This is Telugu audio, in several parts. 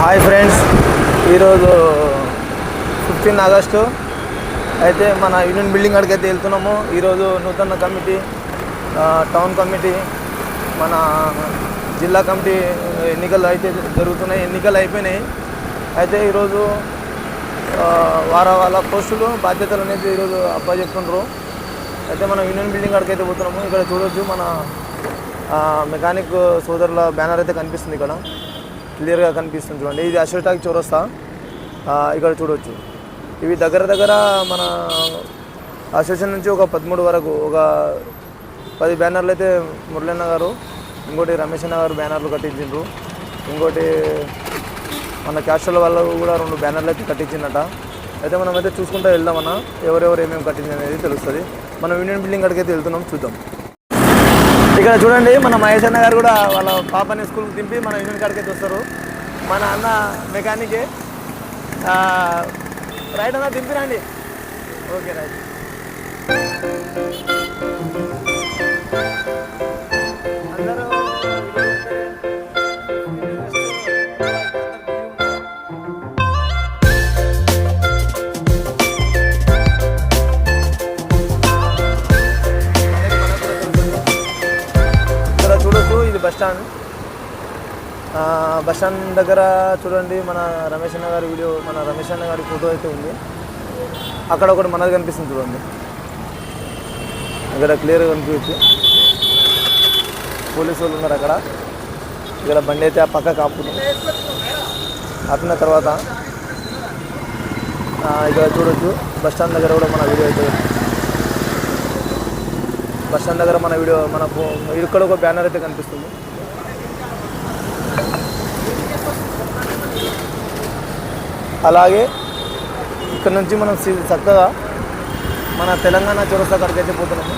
Hi friends. ఈరోజు ఫిఫ్టీన్ ఆగస్టు. అయితే మన యూనియన్ బిల్డింగ్ కాడికి అయితే వెళ్తున్నాము. ఈరోజు నూతన కమిటీ టౌన్ కమిటీ మన జిల్లా కమిటీ ఎన్నికలు అయితే జరుగుతున్నాయి. ఎన్నికలు అయిపోయినాయి. అయితే ఈరోజు వార వాళ్ళ పోస్టులు బాధ్యతలు అనేది ఈరోజు అబ్బాయి చెప్తుండ్రు అయితే మనం యూనియన్ బిల్డింగ్ కాడికి అయితే పోతున్నాము. ఇక్కడ చూడొచ్చు మన మెకానిక్ సోదరుల బ్యానర్ అయితే కనిపిస్తుంది ఇక్కడ. క్లియర్గా కనిపిస్తుంది చూడండి. ఇది అశోటాక్ చౌరస్తా. ఇక్కడ చూడొచ్చు. ఇవి దగ్గర దగ్గర మన అసోసియేషన్ నుంచి ఒక పదమూడు వరకు ఒక పది బ్యానర్లు అయితే మురళన్న గారు ఇంకోటి రమేష్ అన్న గారు బ్యానర్లు కట్టించిండ్రు. ఇంకోటి మన క్యాస్టల్ వాళ్ళు కూడా రెండు బ్యానర్లు అయితే కట్టించిందట. అయితే మనం అయితే చూసుకుంటూ వెళ్దామన్నా ఎవరెవరు ఏమేమి కట్టింది అనేది తెలుస్తుంది. మనం యూనియన్ బిల్డింగ్ కాడికి వెళ్తున్నాం చూద్దాం. ఇక్కడ చూడండి మన మహేష్ అన్న గారు కూడా వాళ్ళ పాపని స్కూల్కి దింపి మన యూనియన్ కాడికి అయితే వస్తారు. మన అన్న మెకానికే రైట్ అన్న దింపిరండి. ఓకే రైట్ స్టాండ్ ఆ, బస్ స్టాండ్ దగ్గర చూడండి మన రమేష్ అన్న గారి వీడియో మన రమేష్ అన్న గారి ఫోటో అయితే ఉంది. అక్కడ ఒకటి మనది కనిపిస్తుంది చూడండి. అక్కడ క్లియర్గా కనిపించచ్చు. పోలీసు వాళ్ళు ఉన్నారు అక్కడ. ఇక్కడ బండి అయితే ఆ పక్క కాపుతుంది ఆపిన తర్వాత ఇక్కడ చూడొచ్చు. బస్ స్టాండ్ దగ్గర కూడా మన వీడియో అయితే ఉంది. బస్ స్టాండ్ దగ్గర మన వీడియో మన ఇక్కడ ఒక బ్యానర్ అయితే కనిపిస్తుంది. అలాగే ఇక్కడ నుంచి మనం చక్కగా మన తెలంగాణ చౌరస్తా కాడికి అయితే పోతున్నాము.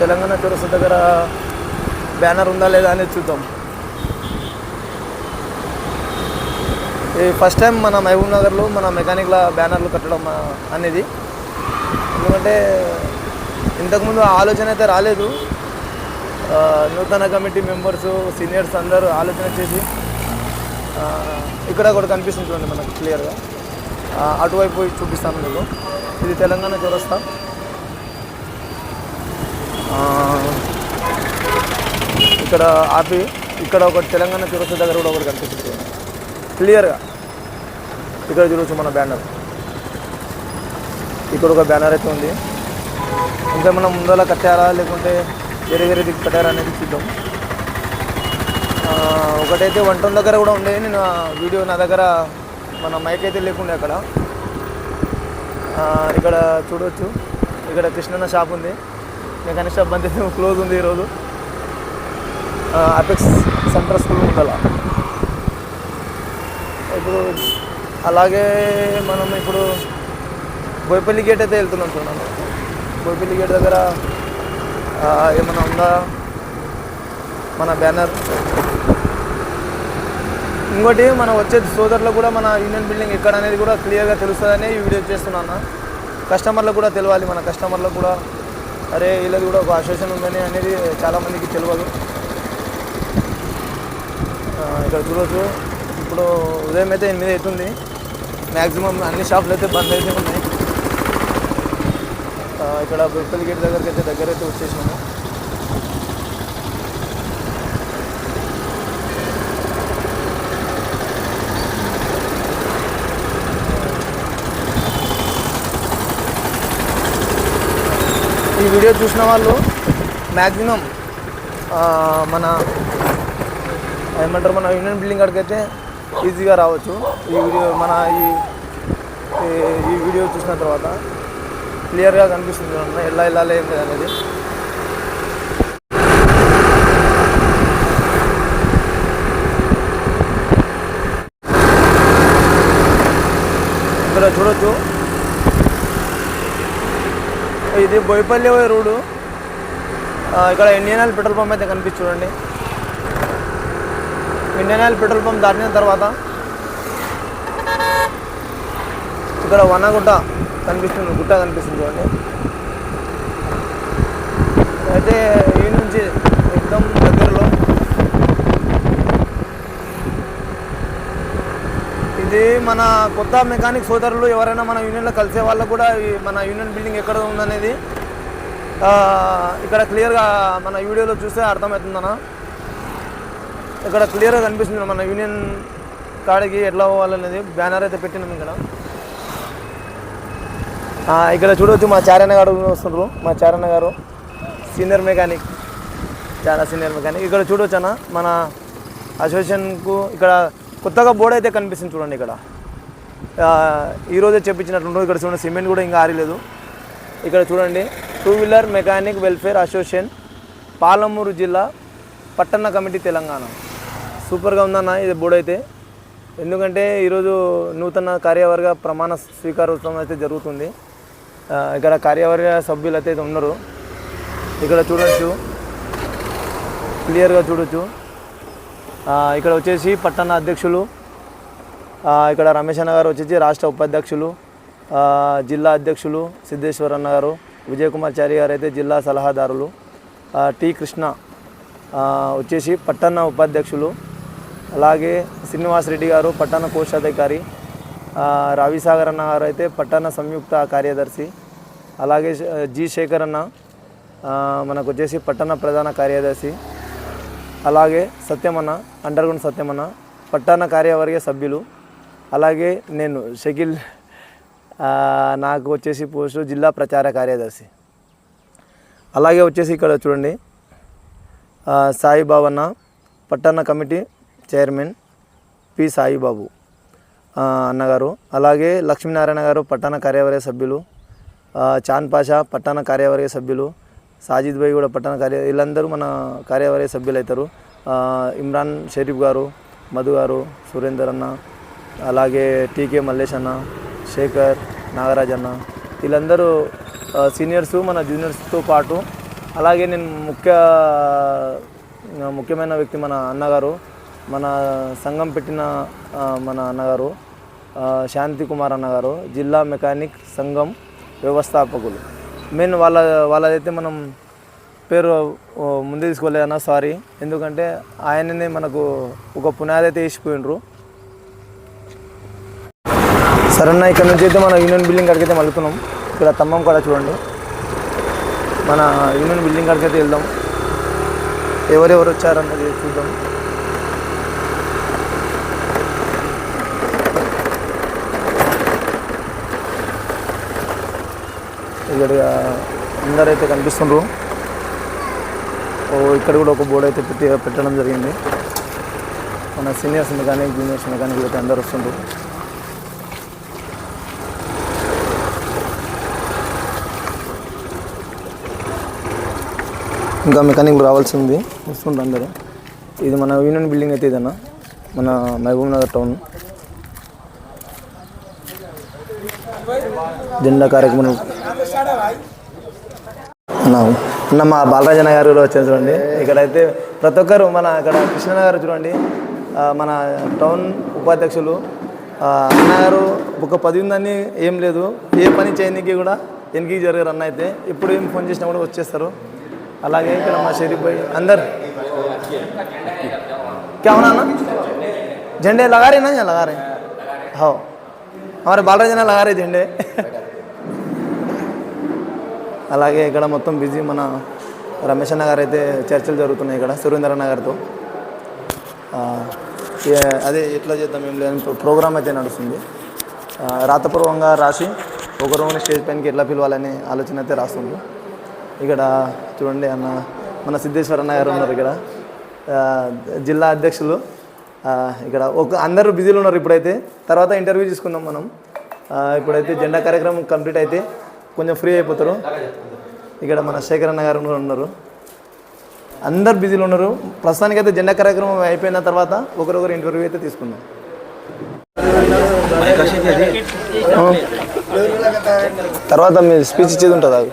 తెలంగాణ చౌరస్తా దగ్గర బ్యానర్ ఉందా లేదా అనేది చూద్దాం. ఈ ఫస్ట్ టైం మన మహబూబ్ నగర్లో మన మెకానిక్ల బ్యానర్లు కట్టడం అనేది. ఎందుకంటే ఇంతకుముందు ఆలోచన అయితే రాలేదు. నూతన కమిటీ మెంబర్స్ సీనియర్స్ అందరూ ఆలోచన చేసి ఇక్కడ కూడా కనిపిస్తుంది చూడండి మనకు క్లియర్గా అటువైపు పోయి చూపిస్తాను మీకు. ఇది తెలంగాణ చౌరస్తా. ఇక్కడ ఆపి ఇక్కడ ఒకటి తెలంగాణ చౌరస్తా దగ్గర కూడా ఒకటి కనిపిస్తుంది క్లియర్గా ఇక్కడ చూడవచ్చు మన బ్యానర్. ఇక్కడ ఒక బ్యానర్ అయితే ఉంది. ఇంకా మనం ముందర కట్టారా లేకుంటే వేరే వేరే దిక్కు కట్టారా అనేది చూద్దాం. ఒకటైతే ఒకటైతే వంటం దగ్గర కూడా ఉండే నేను వీడియో నా దగ్గర మన మైక్ అయితే లేకుండే అక్కడ. ఇక్కడ చూడవచ్చు ఇక్కడ కృష్ణన్న షాప్ ఉంది. మెకానిక్ షాప్ బంద్ అయితే క్లోజ్ ఉంది ఈరోజు. అపెక్స్ సెంటర్ స్కూల్ ఉండాల ఇప్పుడు అలాగే మనం ఇప్పుడు బోయపల్లి గేట్ అయితే వెళ్తున్నాం చూడండి బోయపల్లి గేట్ దగ్గర ఏమైనా ఉందా? మన బ్యానర్? ఇంకోటి మన వచ్చే సోదరులకు కూడా మన యూనియన్ బిల్డింగ్ ఎక్కడ అనేది కూడా క్లియర్గా తెలుస్తుందని ఈ వీడియో చేస్తున్నాను. కస్టమర్లకు కూడా తెలియాలి మన కస్టమర్లకు కూడా. అరే వీళ్ళది కూడా ఒక అసోసియేషన్ ఉందని అనేది చాలామందికి తెలియదు. ఇక్కడ చూడవచ్చు ఇప్పుడు ఉదయం అయితే ఎనిమిది అవుతుంది. మ్యాక్సిమం అన్ని షాపులు అయితే బంద్ అయితే ఉన్నాయి. ఇక్కడ బొప్పల్ గేట్ దగ్గరికి అయితే దగ్గర అయితే ఈ వీడియో చూసిన వాళ్ళు మ్యాక్సిమం మన ఏమంటారు మన యూనియన్ బిల్డింగ్ అడిగైతే అయితే ఈజీగా రావచ్చు. ఈ వీడియో మన ఈ ఈ- ఈ వీడియో చూసిన తర్వాత. క్లియర్గా కనిపిస్తుంది చూడండి ఎలా వెళ్ళాలి ఏంటి అనేది. ఇక్కడ చూడొచ్చు. ఇది బోయపల్లి రోడ్డు. ఇక్కడ ఇండియన్ ఆయిల్ పెట్రోల్ పంప్ అయితే కనిపిస్తుంది చూడండి. ఇండియన్ ఆయిల్ పెట్రోల్ పంప్ దాటిన తర్వాత ఇక్కడ వనగుట్ట. కనిపిస్తుంది గుట్ట కనిపిస్తుంది చూడండి. అయితే ఈ నుంచి ఎక్దమ్ దగ్గరలో ఇది మన కొత్త మెకానిక్ సోదరులు ఎవరైనా మన యూనియన్లో కలిసే వాళ్ళకు కూడా మన యూనియన్ బిల్డింగ్ ఎక్కడ ఉందనేది ఇక్కడ క్లియర్గా మన వీడియోలో చూస్తే అర్థమవుతుందన్న ఇక్కడ క్లియర్గా కనిపిస్తుంది మన యూనియన్ కాడికి ఎట్లా పోవాలనేది. బ్యానర్ అయితే పెట్టినాం ఇక్కడ. ఇక్కడ చూడవచ్చు మా చారన్న గారు వస్తుండ్రు. మా చారన్న గారు. సీనియర్ మెకానిక్ చాలా సీనియర్ మెకానిక్ ఇక్కడ చూడవచ్చు అన్న మన అసోసియేషన్కు ఇక్కడ కొత్తగా బోర్డు అయితే కనిపిస్తుంది చూడండి ఇక్కడ. ఈరోజే చెప్పించినట్లుండ్రు ఇక్కడ చూడండి సిమెంట్ కూడా ఇంకా ఆరలేదు. ఇక్కడ చూడండి two wheeler mechanic welfare association Palamuru జిల్లా పట్టణ కమిటీ తెలంగాణ. సూపర్గా ఉందన్న ఇది బోర్డు అయితే. ఎందుకంటే ఈరోజు నూతన కార్యవర్గ ప్రమాణ స్వీకారోత్సవం అయితే జరుగుతుంది. ఇక్కడ కార్యవర్గ సభ్యులు అయితే ఉన్నారు. ఇక్కడ చూడొచ్చు. క్లియర్గా చూడొచ్చు. ఇక్కడ వచ్చేసి పట్టణ అధ్యక్షులు ఇక్కడ రమేష్ అన్న గారు వచ్చేసి రాష్ట్ర ఉపాధ్యక్షులు జిల్లా అధ్యక్షులు సిద్ధేశ్వర్ అన్న గారు విజయకుమార్ చారి గారు అయితే జిల్లా సలహాదారులు టీ టి కృష్ణ వచ్చేసి పట్టణ ఉపాధ్యక్షులు అలాగే శ్రీనివాస్ రెడ్డి గారు పట్టణ కోశాధికారి రవిసాగర్ అన్న గారు అయితే పట్టణ సంయుక్త కార్యదర్శి అలాగే జి శేఖర్ అన్న మనకు వచ్చేసి పట్టణ ప్రధాన కార్యదర్శి అలాగే సత్యమన్న అండర్గ్రౌండ్ సత్యమన్న పట్టణ కార్యవర్గ సభ్యులు అలాగే నేను షకిల్ నాకు వచ్చేసి పోస్టు జిల్లా ప్రచార కార్యదర్శి. అలాగే వచ్చేసి ఇక్కడ చూడండి సాయిబాబన్న సాయిబాబు అన్న పట్టణ కమిటీ చైర్మన్ పి సాయిబాబు అన్నగారు అలాగే లక్ష్మీనారాయణ గారు పట్టణ కార్యవర్గ సభ్యులు చాంద్ పాషా పట్టణ కార్యవర్గ సభ్యులు సాజిద్ భాయ్ కూడా పట్టణ కార్య వీళ్ళందరూ మన కార్యవర్గ సభ్యులు అవుతారు ఆ, ఇమ్రాన్ షరీఫ్ గారు మధు గారు సురేందర్ అన్న అలాగే టీకే మల్లేష్ అన్న శేఖర్ నాగరాజ్ అన్న వీళ్ళందరూ ఆ, సీనియర్స్ మన జూనియర్స్తో పాటు అలాగే నేను ముఖ్య ముఖ్యమైన వ్యక్తి మన అన్నగారు మన సంఘం పెట్టిన ఆ, మన అన్నగారు ఆ, శాంతి కుమార్ అన్నగారు జిల్లా మెకానిక్ సంఘం వ్యవస్థాపకులు. మెయిన్ వాళ్ళ వాళ్ళదైతే మనం పేరు ముందు తీసుకోలేదన్న సారీ. ఎందుకంటే ఆయననే మనకు ఒక పునాది అయితే వేసిపోయినరు సరేనా ఇక్కడ నుంచి అయితే మన యూనియన్ బిల్డింగ్ కాడికి అయితే మలుతున్నాం ఇక్కడ తమ్మం కూడా చూడండి. మన యూనియన్ బిల్డింగ్ కాడికి అయితే వెళ్దాం. ఎవరెవరు వచ్చారన్నది చూద్దాం. ఇక్కడ అందరైతే కనిపిస్తుండ్రు. ఓ ఇక్కడ కూడా ఒక బోర్డు అయితే పెట్టి పెట్టడం జరిగింది. మన సీనియర్స్ మెకానిక్ జూనియర్స్ మెకానిక్ అయితే అందరు వస్తుండ్రు. ఇంకా మెకానిక్ రావాల్సి ఉంది అందరూ. ఇది మన యూనియన్ బిల్డింగ్ అయితే ఇదన్నా మన మహబూబ్ నగర్ టౌన్. జెండా కార్యక్రమం అన్న అన్న మా బాలరాజన్న గారు కూడా వచ్చారు చూడండి ఇక్కడైతే ప్రతి ఒక్కరు మన ఇక్కడ కృష్ణ గారు చూడండి ఆ, మన టౌన్ ఉపాధ్యక్షులు ఆ, అన్న గారు ఒక పది ఉందని ఏం లేదు ఏ పని చేయడానికి కూడా వెనక్కి జరగరు అన్న అయితే ఎప్పుడు ఏం ఫోన్ చేసినా కూడా వచ్చేస్తారు అలాగే ఇక్కడ మా షరీఫ్ భాయ్ అందరు क्या होना ना झंडे लगा रहे ना या लगा रहे हाँ हमारे बालराज ने लगा रहे झंडे అలాగే ఇక్కడ మొత్తం బిజీ మన రమేష్ అన్న గారు అయితే చర్చలు జరుగుతున్నాయి ఇక్కడ సురేందర్ అన్న గారితో. అదే ఎట్లా చేద్దాం ఏం లేదని ప్రోగ్రామ్ అయితే నడుస్తుంది. రాతపూర్వంగా రాసి ఒక స్టేజ్ పైనకి ఎట్లా పిలవాలని ఆలోచన అయితే రాస్తుంది. ఇక్కడ చూడండి అన్న మన సిద్ధేశ్వర అన్న గారు ఉన్నారు ఇక్కడ. జిల్లా అధ్యక్షులు. ఇక్కడ ఒక అందరూ బిజీలో ఉన్నారు ఇప్పుడైతే. తర్వాత ఇంటర్వ్యూ తీసుకుందాం మనం. ఇప్పుడైతే జెండా కార్యక్రమం కంప్లీట్ అయితే కొంచెం ఫ్రీ అయిపోతారు. ఇక్కడ మన శేఖర్ అన్న గారు కూడా ఉన్నారు. అందరు బిజీలో ఉన్నారు. ప్రస్తుతానికైతే జెండా కార్యక్రమం అయిపోయిన తర్వాత ఒకరొకరు ఇంటర్వ్యూ అయితే తీసుకుందాం. తర్వాత మీ స్పీచ్ ఇచ్చేది ఉంటుంది? అది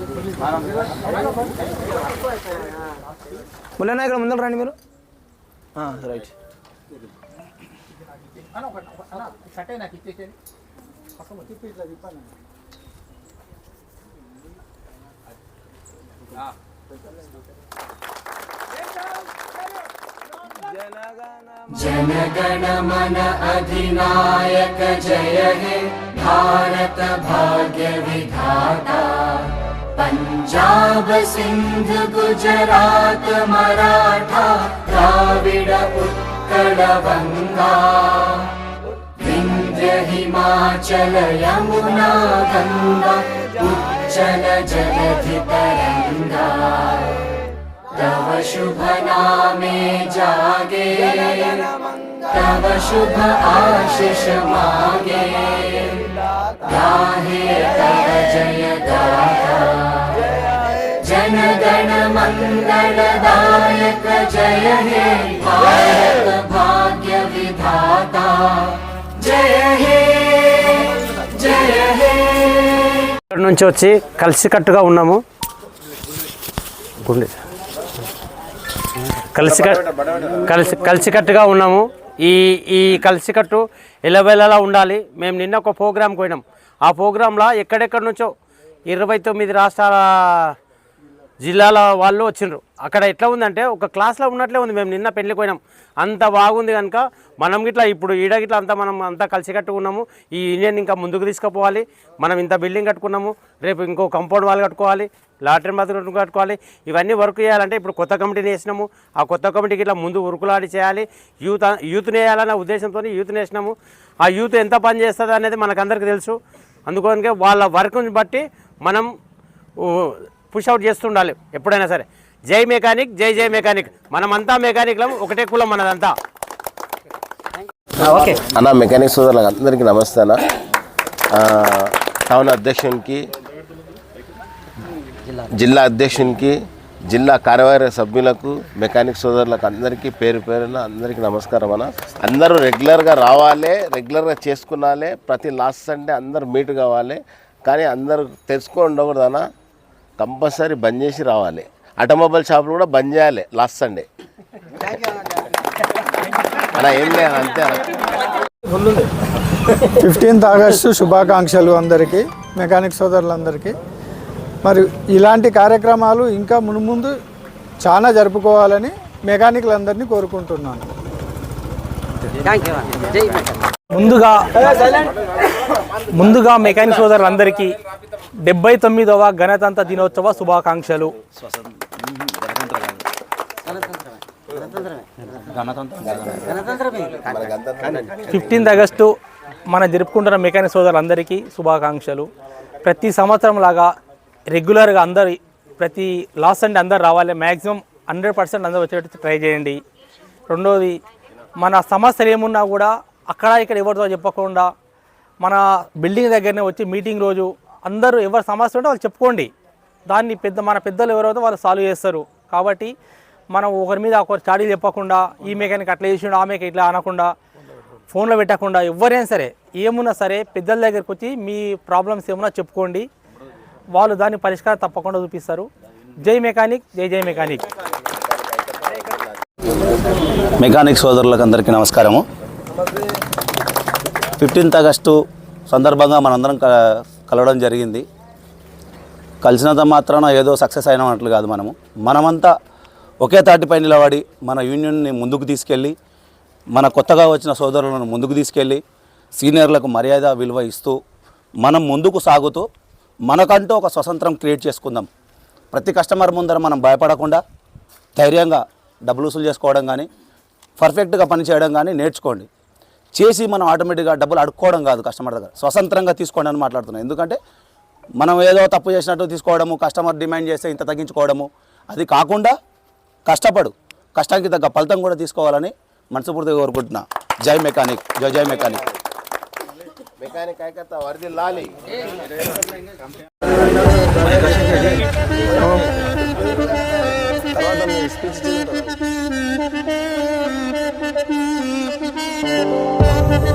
వర్ధిల్లాలి మెకానికల్ ఐక్యత వర్ధిల్లాలి ముల్లనా ఇక్కడ ముందర రండి మీరు రైట్ కట్టే నాకు ఇచ్చేసేది जनगणमन अधिनायक जय हे भारत भाग्य विधाता पञ्जाब सिन्ध गुजरात मराठा द्राविड उत्कल गङ्गा विन्ध्य हिमाचल यमुना गङ्गा उज्जल जलधि तरङ्गा तव शुभ नामे जागे तव शुभ आशिष मागे गाहे तव जय गाथा जन गण मङ्गलदायक जय हे भारत भाग्य विधाता जय हे जय हे ఇక్కడ నుంచి వచ్చి కలిసికట్టుగా ఉన్నాము గుండె కలిసి కలిసి కలిసికట్టుగా ఉన్నాము ఈ ఈ కలిసికట్టు ఎలవెలలా ఉండాలి. మేము నిన్న ఒక ప్రోగ్రాంకి పోయినాం. ఆ ప్రోగ్రాంలో ఎక్కడెక్కడి నుంచో ఇరవై తొమ్మిది రాష్ట్రాల జిల్లాల వాళ్ళు వచ్చిండ్రు అక్కడ ఎట్లా ఉందంటే ఒక క్లాస్లో ఉన్నట్లే ఉంది. మేము నిన్న పెళ్ళికి పోయినాం. అంత బాగుంది కనుక మనం గిట్లా ఇప్పుడు ఈడ గిట్లా అంతా మనం అంతా కలిసి కట్టుకున్నాము ఈ యూనియన్ ఇంకా ముందుకు తీసుకుపోవాలి. మనం ఇంత బిల్డింగ్ కట్టుకున్నాము. రేపు ఇంకో కంపౌండ్ వాల్ కట్టుకోవాలి. లాటరీ బాత్రూమ్ కట్టుకోవాలి. ఇవన్నీ వర్క్ చేయాలంటే ఇప్పుడు కొత్త కమిటీని వేసినాము ఆ కొత్త కమిటీకి ఇట్లా ముందు ఉరుకులాడి చేయాలి. యూత్ యూత్ని వేయాలనే ఉద్దేశంతో యూత్ని వేసినాము ఆ యూత్ ఎంత పని చేస్తుంది అనేది మనకందరికీ తెలుసు. అందుకని వాళ్ళ వర్క్ని బట్టి మనం పుష్అవుట్ చేస్తుండాలి ఎప్పుడైనా సరే. జై మెకానిక్ జై జై మెకానిక్. మనమంతా మెకానిక్లం ఒకటే కులం మనదంతా. అన్న మెకానిక్ సోదరులకు అందరికీ నమస్తే అన్న. టౌన్ అధ్యక్షునికి జిల్లా అధ్యక్షునికి జిల్లా కార్యవర్గ సభ్యులకు మెకానిక్ సోదరులకు అందరికీ పేరు పేరున అందరికీ నమస్కారం అన్న. అందరూ రెగ్యులర్గా రావాలి రెగ్యులర్గా చేసుకున్నాలే. ప్రతి లాస్ట్ సండే అందరూ మీట్ కావాలి. కానీ అందరూ తెలుసుకో ఉండకూడదు అన్న. కంపల్సరీ బంద్ చేసి రావాలి. ఆటోమొబైల్ షాపులు కూడా బంద్ చేయాలి లాస్ట్ సండే అలా ఏం లేదు అంతే. ఫిఫ్టీన్త్ ఆగస్టు శుభాకాంక్షలు అందరికీ మెకానిక్ సోదరులందరికీ. మరి ఇలాంటి కార్యక్రమాలు ఇంకా మునుముందు చాలా జరుపుకోవాలని మెకానిక్లందరినీ కోరుకుంటున్నాను. ముందుగా ముందుగా మెకానిక్ సోదరులందరికీ డెబ్బై తొమ్మిదవ గణతంత్ర దినోత్సవ శుభాకాంక్షలు. ఫిఫ్టీన్త్ ఆగస్టు మనం జరుపుకుంటున్న మెకానిక్ సోదరులందరికీ శుభాకాంక్షలు. ప్రతి సంవత్సరం లాగా రెగ్యులర్గా అందరు ప్రతి లాస్ట్ సండే అందరు రావాలి. మ్యాక్సిమం హండ్రెడ్ పర్సెంట్ అందరూ వచ్చేటట్టు ట్రై చేయండి. రెండోది మన సమస్యలు ఏమున్నా కూడా అక్కడ ఇక్కడ ఎవరితో చెప్పకుండా మన బిల్డింగ్ దగ్గరనే వచ్చి మీటింగ్ రోజు అందరూ ఎవరు సమస్య ఉంటే వాళ్ళు చెప్పుకోండి. దాన్ని పెద్ద మన పెద్దలు ఎవరైతే వాళ్ళు సాల్వ్ చేస్తారు. కాబట్టి మనం ఒకరి మీద ఒకరు చాడీలు చెప్పకుండా ఈ మెకానిక్ అట్లా చేసిండు ఆ మెకానిక్ ఇట్లా అనకుండా ఫోన్లో పెట్టకుండా ఎవరైనా సరే ఏమున్నా సరే పెద్దల దగ్గరికి వచ్చి మీ ప్రాబ్లమ్స్ ఏమున్నా చెప్పుకోండి. వాళ్ళు దాన్ని పరిష్కారం తప్పకుండా చూపిస్తారు. జై మెకానిక్ జై జై మెకానిక్ మెకానిక్ సోదరులకు అందరికీ నమస్కారము. ఫిఫ్టీన్త్ ఆగస్టు సందర్భంగా మనందరం కలవడం జరిగింది. కలిసినంత మాత్రాన ఏదో సక్సెస్ అయినట్లు కాదు మనము. మనమంతా ఒకే తాటిపై నిలబడి మన యూనియన్ని ముందుకు తీసుకెళ్ళి మన కొత్తగా వచ్చిన సోదరులను ముందుకు తీసుకెళ్ళి సీనియర్లకు మర్యాద విలువ ఇస్తూ మనం ముందుకు సాగుతూ మనకంటూ ఒక స్వతంత్రం క్రియేట్ చేసుకుందాం. ప్రతి కస్టమర్ ముందర మనం భయపడకుండా ధైర్యంగా డబ్బులు వసూలు చేసుకోవడం కానీ పర్ఫెక్ట్గా పని చేయడం కానీ నేర్చుకోండి. చేసి మనం ఆటోమేటిక్గా డబ్బులు అడుక్కోవడం కాదు కస్టమర్ దగ్గర. స్వతంత్రంగా తీసుకోండి అని మాట్లాడుతున్నాం. ఎందుకంటే మనం ఏదో తప్పు చేసినట్టు తీసుకోవడము కస్టమర్ డిమాండ్ చేస్తే ఇంత తగ్గించుకోవడము అది కాకుండా కష్టపడు. కష్టానికి తగ్గ ఫలితం కూడా తీసుకోవాలని మనస్ఫూర్తిగా కోరుకుంటున్నా. జై మెకానిక్. జై జై మెకానిక్. మెకానిక్ ఐక్యత వరది లాలి. తర్వాత మీ స్పీచ్ ఎవ్వరు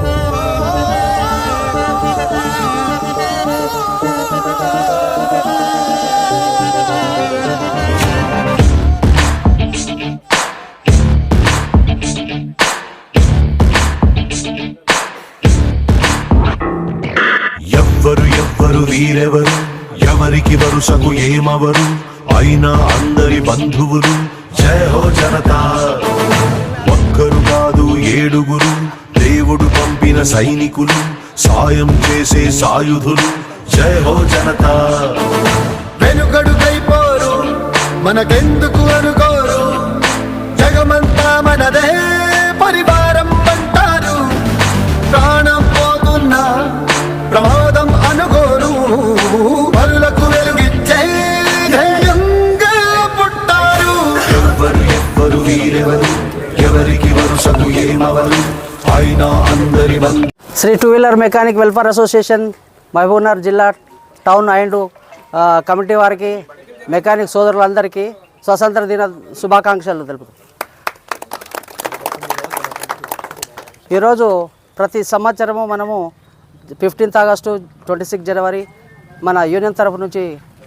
ఎవ్వరు వీరెవరు? ఎవరికి వరుసకు ఏమవరు? అయినా అందరి బంధువులు. జయ హో జనతా. ఒక్కరు కాదు ఏడుగురు. దేవుడు పంపిన సైనికులు సాయం చేసే సాయుధులు. జయ హో జనతా. వెనుకడుకైపోరు మనకెందుకు అనుకోరు? జగమంతా మనదే పరివారం అంటారు. ప్రాణం పోతున్నా ప్రమాదం అనుకోరు. పరులకు వెలుగిచ్చే ధైర్యంగా పుట్టారు. ఎవ్వరు ఎవ్వరు వీరెవరు? ఎవరికి వరుసకు ఏమవరు? అందరి Shri two wheeler mechanic welfare association Mahabubnagar జిల్లా టౌన్ అండ్ కమిటీ వారికి మెకానిక్ సోదరులందరికీ స్వతంత్ర దిన శుభాకాంక్షలు తెలుపుతాం. ఈరోజు ప్రతి సంవత్సరము మనము fifteenth August twenty six January మన యూనియన్ తరఫు నుంచి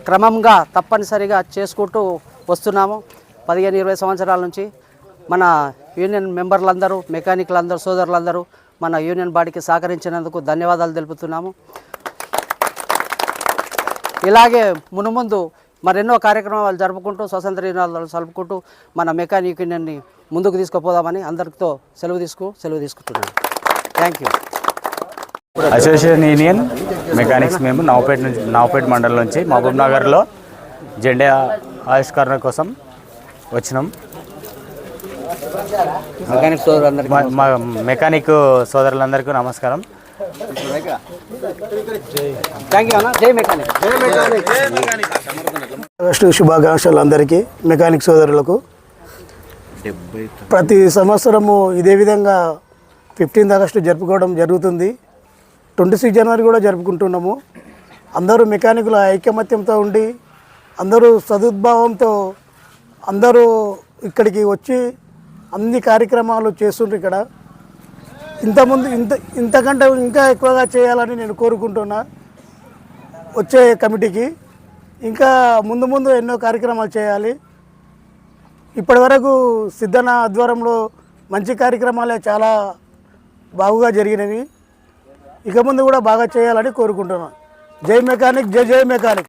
క్రమంగా తప్పనిసరిగా చేసుకుంటూ వస్తున్నాము. పదిహేను ఇరవై సంవత్సరాల నుంచి మన యూనియన్ మెంబర్లందరూ మెకానిక్లందరూ సోదరులందరూ మన యూనియన్ బాడీకి సహకరించినందుకు ధన్యవాదాలు తెలుపుతున్నాము. ఇలాగే మునుముందు మరెన్నో కార్యక్రమాలు జరుపుకుంటూ స్వతంత్ర దినాలు జరుపుకుంటూ మన మెకానిక్ యూనియన్ని ముందుకు తీసుకుపోదామని అందరితో సెలవు తీసుకు సెలవు తీసుకుంటున్నాను. Thank you. Association union mechanics మేము నవపేట నుంచి నవపేట మండలం నుంచి మహబూబ్ నగర్లో జెండా ఆవిష్కరణ కోసం వచ్చినాం. మెకానిక్ సోదరులందరికీ మా- మెకానిక్ సోదరులందరికీ నమస్కారం. ఆగస్టు శుభాకాంక్షలు అందరికీ మెకానిక్ సోదరులకు. ప్రతి సంవత్సరము ఇదే విధంగా ఫిఫ్టీన్త్ ఆగస్టు జరుపుకోవడం జరుగుతుంది. ట్వంటీ సిక్స్ జనవరి కూడా జరుపుకుంటున్నాము. అందరూ మెకానికుల ఐకమత్యంతో ఉండి అందరూ సదుద్భావంతో అందరూ ఇక్కడికి వచ్చి అన్ని కార్యక్రమాలు చేస్తుండ్రు ఇక్కడ. ఇంతకుముందు ఇంత ఇంతకంటే ఇంకా ఎక్కువగా చేయాలని నేను కోరుకుంటున్నా వచ్చే కమిటీకి. ఇంకా ముందు ముందు ఎన్నో కార్యక్రమాలు చేయాలి. ఇప్పటివరకు సిద్ధన ఆధ్వర్యంలో మంచి కార్యక్రమాలే చాలా బాగుగా జరిగినవి. ఇక ముందు కూడా బాగా చేయాలని కోరుకుంటున్నాను జై మెకానిక్ జై జై మెకానిక్.